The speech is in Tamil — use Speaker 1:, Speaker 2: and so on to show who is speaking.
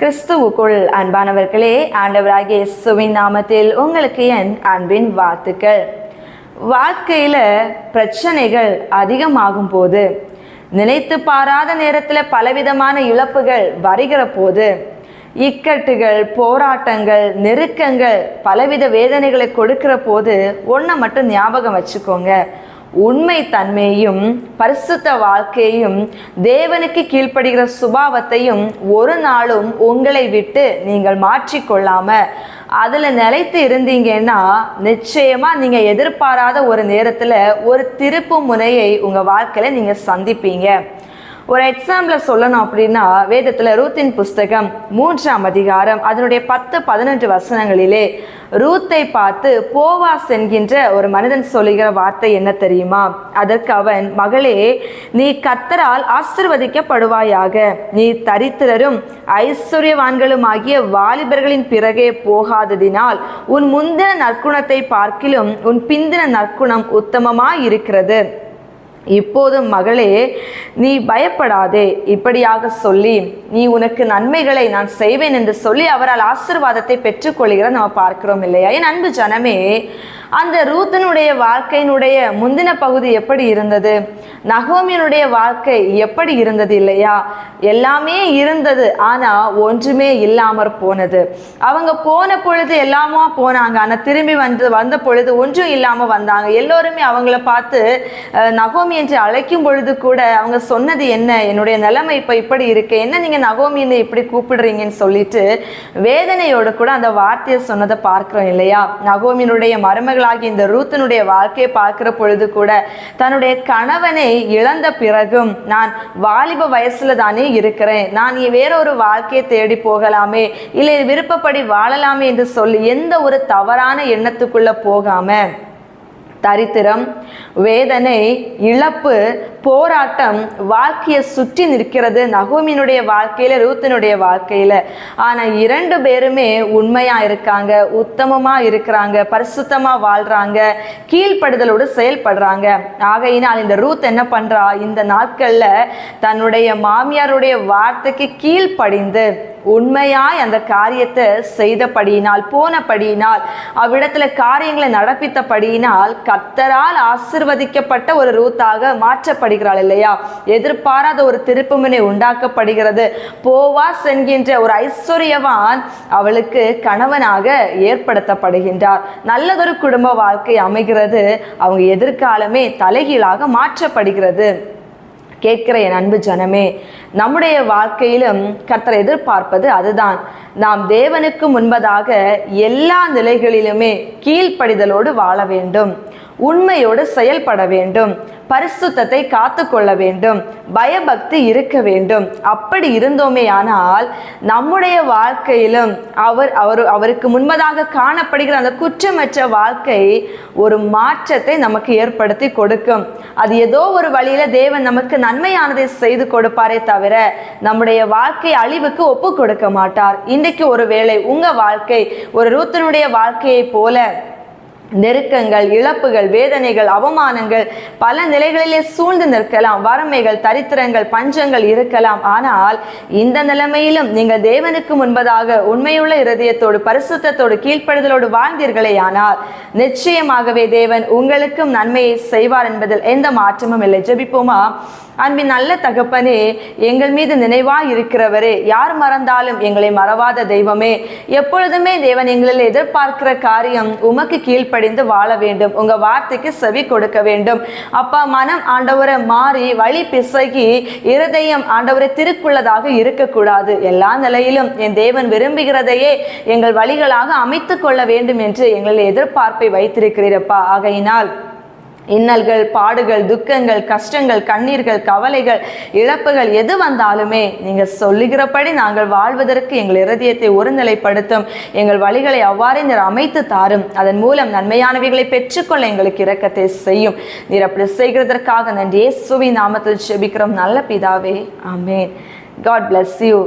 Speaker 1: கிறிஸ்துவுக்குள் அன்பானவர்களே ஆண்டவராகிய இயேசுவின் நாமத்தில் உங்களுக்கு என் அன்பின் வாழ்த்துக்கள். வாழ்க்கையில் பிரச்சனைகள் அதிகமாகும் போது நினைத்து பாராத நேரத்தில் பலவிதமான இழப்புகள் வருகிற போது இக்கட்டுகள் போராட்டங்கள் நெருக்கங்கள் பலவித வேதனைகளை கொடுக்கிற போது ஒன்றை மட்டும் ஞாபகம் வச்சுக்கோங்க. உண்மை தன்மையும் பரிசுத்த வாழ்க்கையையும் தேவனுக்கு கீழ்ப்படுகிற சுபாவத்தையும் ஒரு நாளும் உங்களை விட்டு நீங்கள் மாற்றிக்கொள்ளாம அதில் நிலைத்து இருந்தீங்கன்னா நிச்சயமாக நீங்கள் எதிர்பாராத ஒரு நேரத்தில் ஒரு திருப்பு முனையை உங்கள் வாழ்க்கையில் நீங்கள் சந்திப்பீங்க. ஒரு எக்ஸாம்பிள் சொல்லணும் அப்படின்னா வேதத்தில் ரூத்தின் புஸ்தகம் மூன்றாம் அதிகாரம் அதனுடைய பத்து பதினெட்டு வசனங்களிலே ரூத்தை பார்த்து போவாஸ் என்கின்ற ஒரு மனிதன் சொல்லுகிற வார்த்தை என்ன தெரியுமா? அதற்கு அவன் மகளே நீ கத்தரால் ஆசிர்வதிக்கப்படுவாயாக. நீ தரித்திரரும் ஐஸ்வர்யவான்களும் ஆகிய வாலிபர்களின் பிறகே போகாததினால் உன் முந்தின நற்குணத்தை பார்க்கிலும் உன் பிந்தின நற்குணம் உத்தமமாய் இருக்கிறது இப்போது மகளே நீ பயப்படாதே. இப்படியாக சொல்லி நீ உனக்கு நன்மைகளை நான் செய்வேன் என்று சொல்லி அவரால் ஆசிர்வாதத்தை பெற்றுக்கொள்கிற நம்ம பார்க்கிறோம் இல்லையா? என் அன்பு ஜனமே அந்த ரூத்தனுடைய வாழ்க்கையினுடைய முந்தின பகுதி எப்படி இருந்தது? நகோமியனுடைய வாழ்க்கை எப்படி இருந்தது இல்லையா? எல்லாமே இருந்தது ஆனா ஒன்றுமே இல்லாமற் போனது. அவங்க போன பொழுது எல்லாமா போனாங்க ஆனா திரும்பி வந்து வந்த பொழுது ஒன்றும் இல்லாம வந்தாங்க. எல்லோருமே அவங்கள பார்த்து நகோமி என்று அழைக்கும் பொழுது கூட அவங்க சொன்னது என்ன? என்னுடைய நிலைமை இப்ப இப்படி இருக்கு என்ன நீங்க நகோமின்னு இப்படி கூப்பிடுறீங்கன்னு சொல்லிட்டு வேதனையோடு கூட அந்த வார்த்தையை சொன்னதை பார்க்கிறோம் இல்லையா? நகோமியினுடைய மருமகளாகி இந்த ரூத்தனுடைய வாழ்க்கையை பார்க்கிற பொழுது கூட தன்னுடைய கணவனை இழந்த பிறகும் நான் வாலிப வயசுல தானே இருக்கிறேன். நான் வேற வேறொரு வாழ்க்கையை தேடி போகலாமே. இல்லை விருப்பப்படி வாழலாமே என்று சொல்லி எந்த ஒரு தவறான எண்ணத்துக்குள்ள போகாம தரித்திரம் வேதனை இழப்பு போராட்டம் வாழ்க்கையை சுற்றி நிற்கிறது நகோமியினுடைய வாழ்க்கையில ரூத்தினுடைய வாழ்க்கையில. ஆனா இரண்டு பேருமே உண்மையா இருக்காங்க உத்தமமா இருக்கிறாங்க பரிசுத்தமா வாழ்றாங்க கீழ்ப்படுதலோடு செயல்படுறாங்க. ஆகையினால் இந்த ரூத் என்ன பண்றா? இந்த நாட்கள்ல தன்னுடைய மாமியாருடைய வார்த்தைக்கு கீழ்ப்படிந்து உண்மையாய் அந்த காரியத்தை செய்தபடியினால் போனபடியினால் அவ்விடத்துல காரியங்களை நடப்பித்தபடியினால் கத்தரால் ஆசை ஆசிர்வதிக்கப்பட்ட ஒரு ரூத்தாக மாற்றப்படுகிறாள் இல்லையா? எதிர்பாராத ஒரு திருப்புமுனை உண்டாக்கப்படுகிறது. போவாஸ் என்கின்ற ஒரு ஐஸ்வர்யவான் அவளுக்கு கணவனாக ஏற்படுத்தப்படுகின்றார். நல்லதொரு குடும்ப வாழ்க்கை அமைகிறது. அவங்க எதிர்காலமே தலைகீழாக மாற்றப்படுகிறது. கேட்கிற என் அன்பு ஜனமே நம்முடைய வாழ்க்கையிலும் கர்த்தர் எதிர்பார்ப்பது அதுதான். நாம் தேவனுக்கு முன்பதாக எல்லா நிலைகளிலுமே கீழ்ப்படிதலோடு வாழ வேண்டும். உண்மையோடு செயல்பட வேண்டும். பரிசுத்தத்தை காத்து கொள்ள வேண்டும். பயபக்தி இருக்க வேண்டும். அப்படி இருந்தோமே ஆனால் நம்முடைய வாழ்க்கையிலும் அவர் அவர் அவருக்கு முன்பதாக காணப்படுகிற அந்த குற்றமற்ற வாழ்க்கை ஒரு மாற்றத்தை நமக்கு ஏற்படுத்தி கொடுக்கும். அது ஏதோ ஒரு வழியில தேவன் நமக்கு நன்மையானதை செய்து கொடுப்பாரே தவிர நம்முடைய வாழ்க்கை அழிவுக்கு ஒப்பு கொடுக்க மாட்டார். இன்றைக்கு ஒருவேளை உங்க வாழ்க்கை ஒரு ரூத்தனுடைய வாழ்க்கையை போல நெருக்கங்கள் இழப்புகள் வேதனைகள் அவமானங்கள் பல நிலைகளிலே சூழ்ந்து நிற்கலாம். வறுமைகள் தரித்திரங்கள் பஞ்சங்கள் இருக்கலாம். ஆனால் இந்த நிலைமையிலும் நீங்கள் தேவனுக்கு முன்பதாக உண்மையுள்ள இருதயத்தோடு பரிசுத்தத்தோடு கீழ்ப்படுதலோடு வாழ்ந்தீர்களே ஆனால் நிச்சயமாகவே தேவன் உங்களுக்கும் நன்மையை செய்வார் என்பதில் எந்த மாற்றமும் இல்லை. ஜெபிப்போமா? அன்பின் நல்ல தகப்பனே எங்கள் மீது நினைவாய் இருக்கிறவரே யார் மறந்தாலும் எங்களை மறவாத தெய்வமே. எப்பொழுதுமே தேவன் எங்களில் எதிர்பார்க்கிற காரியம் உமக்கு கீழ்ப்படிந்து வாழ வேண்டும். உங்க வார்த்தைக்கு செவி கொடுக்க வேண்டும். அப்பா மனம் ஆண்டவரை மாறி வழி பிசகி இருதயம் ஆண்டவரை திருக்குள்ளதாக இருக்கக்கூடாது. எல்லா நிலையிலும் என் தேவன் விரும்புகிறதையே எங்கள் வழிகளாக அமைத்துக் கொள்ள வேண்டும் என்று எங்கள் எதிர்பார்ப்பை வைத்திருக்கிறீரப்பா. ஆகையினால் இன்னல்கள் பாடுகள் துக்கங்கள் கஷ்டங்கள் கண்ணீர்கள் கவலைகள் இழப்புகள் எது வந்தாலுமே நீங்கள் சொல்லுகிறபடி நாங்கள் வாழ்வதற்கு எங்கள் இருதயத்தை ஒருநிலைப்படுத்தும். எங்கள் வழிகளை அவ்வாறே நீர் அமைத்து தாரும். அதன் மூலம் நன்மையானவைகளை பெற்றுக்கொள்ள எங்களுக்கு இரக்கத்தை செய்யும். நீர் அப்படி செய்கிறதற்காக நன்றி. இயேசுவின் நாமத்தில் செபிக்கிறோம். நல்ல பிதாவே. ஆமேன். God bless you